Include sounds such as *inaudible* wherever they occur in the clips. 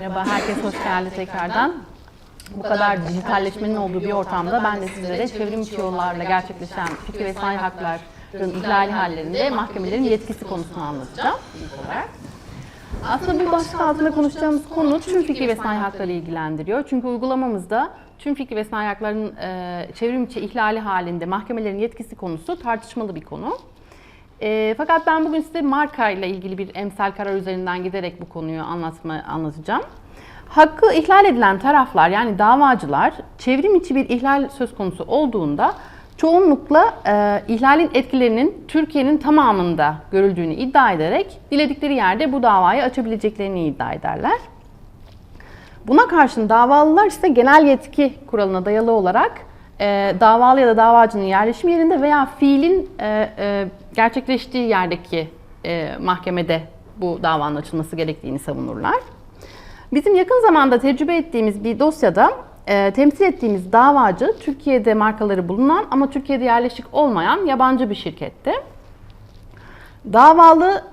Merhaba, herkes hoş geldi tekrardan. Bu kadar dijitalleşmenin olduğu bir ortamda ben de sizlere çevrim içi yollarla gerçekleşen fikir ve sanayi haklarının ihlali hallerinde mahkemelerin yetkisi konusunu anlatacağım ilk olarak. Aslında bu başlık altında konuşacağımız konu tüm fikir ve sanayi hakları ilgilendiriyor. Çünkü uygulamamızda tüm fikir ve sanayi haklarının e, çevrim içi ihlali halinde mahkemelerin yetkisi konusu tartışmalı bir konu. E, fakat ben bugün size marka ile ilgili bir emsal karar üzerinden giderek bu konuyu anlatma anlatacağım. Hakkı ihlal edilen taraflar yani davacılar çevrim içi bir ihlal söz konusu olduğunda çoğunlukla e, ihlalin etkilerinin Türkiye'nin tamamında görüldüğünü iddia ederek diledikleri yerde bu davayı açabileceklerini iddia ederler. Buna karşın davalılar ise genel yetki kuralına dayalı olarak e, davalı ya da davacının yerleşim yerinde veya fiilin e, e, gerçekleştiği yerdeki mahkemede bu davanın açılması gerektiğini savunurlar. Bizim yakın zamanda tecrübe ettiğimiz bir dosyada temsil ettiğimiz davacı Türkiye'de markaları bulunan ama Türkiye'de yerleşik olmayan yabancı bir şirketti. Davalı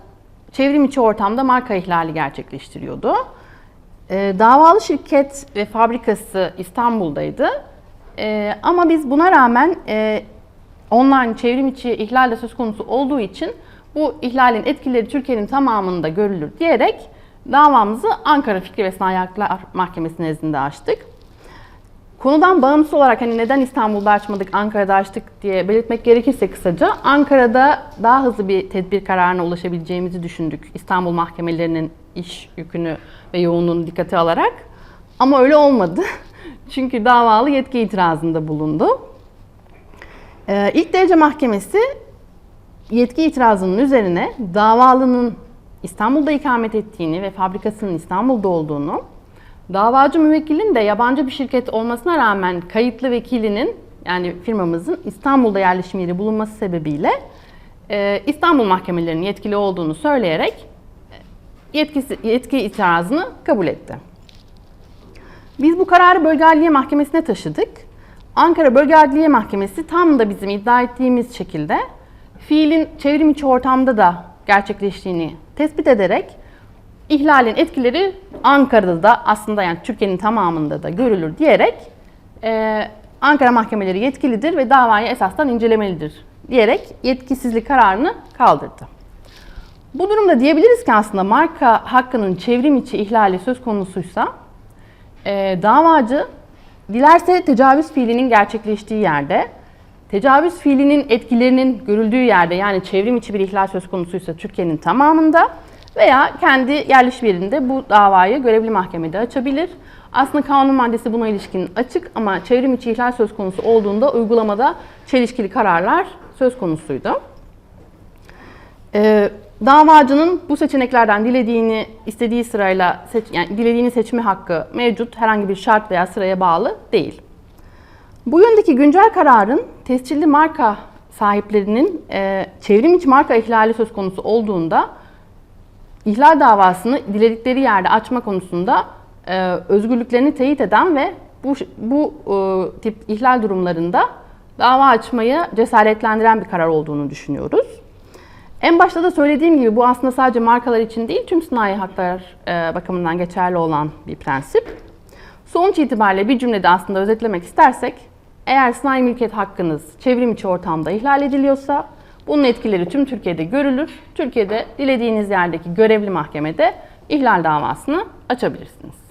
çevrim içi ortamda marka ihlali gerçekleştiriyordu. Davalı şirket ve fabrikası İstanbul'daydı. E, ama biz buna rağmen e, online çevrim içi ihlal söz konusu olduğu için bu ihlalin etkileri Türkiye'nin tamamında görülür diyerek davamızı Ankara Fikri ve Sanayi Haklar Mahkemesi nezdinde açtık. Konudan bağımsız olarak hani neden İstanbul'da açmadık, Ankara'da açtık diye belirtmek gerekirse kısaca Ankara'da daha hızlı bir tedbir kararına ulaşabileceğimizi düşündük. İstanbul mahkemelerinin iş yükünü ve yoğunluğunu dikkate alarak. Ama öyle olmadı. *laughs* Çünkü davalı yetki itirazında bulundu. Ee, İlk derece mahkemesi yetki itirazının üzerine davalının İstanbul'da ikamet ettiğini ve fabrikasının İstanbul'da olduğunu, davacı müvekkilin de yabancı bir şirket olmasına rağmen kayıtlı vekilinin yani firmamızın İstanbul'da yerleşim yeri bulunması sebebiyle e, İstanbul mahkemelerinin yetkili olduğunu söyleyerek yetkisi, yetki itirazını kabul etti. Biz bu kararı Bölge Adliye Mahkemesi'ne taşıdık. Ankara Bölge Adliye Mahkemesi tam da bizim iddia ettiğimiz şekilde fiilin çevrim içi ortamda da gerçekleştiğini tespit ederek ihlalin etkileri Ankara'da da aslında yani Türkiye'nin tamamında da görülür diyerek e, Ankara mahkemeleri yetkilidir ve davayı esasdan incelemelidir diyerek yetkisizlik kararını kaldırdı. Bu durumda diyebiliriz ki aslında marka hakkının çevrim içi ihlali söz konusuysa e, davacı dilerse tecavüz fiilinin gerçekleştiği yerde, tecavüz fiilinin etkilerinin görüldüğü yerde yani çevrim içi bir ihlal söz konusuysa Türkiye'nin tamamında veya kendi yerleşim yerinde bu davayı görevli mahkemede açabilir. Aslında kanun maddesi buna ilişkin açık ama çevrim içi ihlal söz konusu olduğunda uygulamada çelişkili kararlar söz konusuydu. Ee, davacının bu seçeneklerden dilediğini istediği sırayla seç, yani dilediğini seçme hakkı mevcut. Herhangi bir şart veya sıraya bağlı değil. Bu yöndeki güncel kararın tescilli marka sahiplerinin e, çevrim içi marka ihlali söz konusu olduğunda ihlal davasını diledikleri yerde açma konusunda e, özgürlüklerini teyit eden ve bu bu e, tip ihlal durumlarında dava açmayı cesaretlendiren bir karar olduğunu düşünüyoruz. En başta da söylediğim gibi bu aslında sadece markalar için değil, tüm sanayi haklar e, bakımından geçerli olan bir prensip. Sonuç itibariyle bir cümlede aslında özetlemek istersek, eğer sanayi mülkiyet hakkınız çevrim içi ortamda ihlal ediliyorsa, bunun etkileri tüm Türkiye'de görülür. Türkiye'de dilediğiniz yerdeki görevli mahkemede ihlal davasını açabilirsiniz.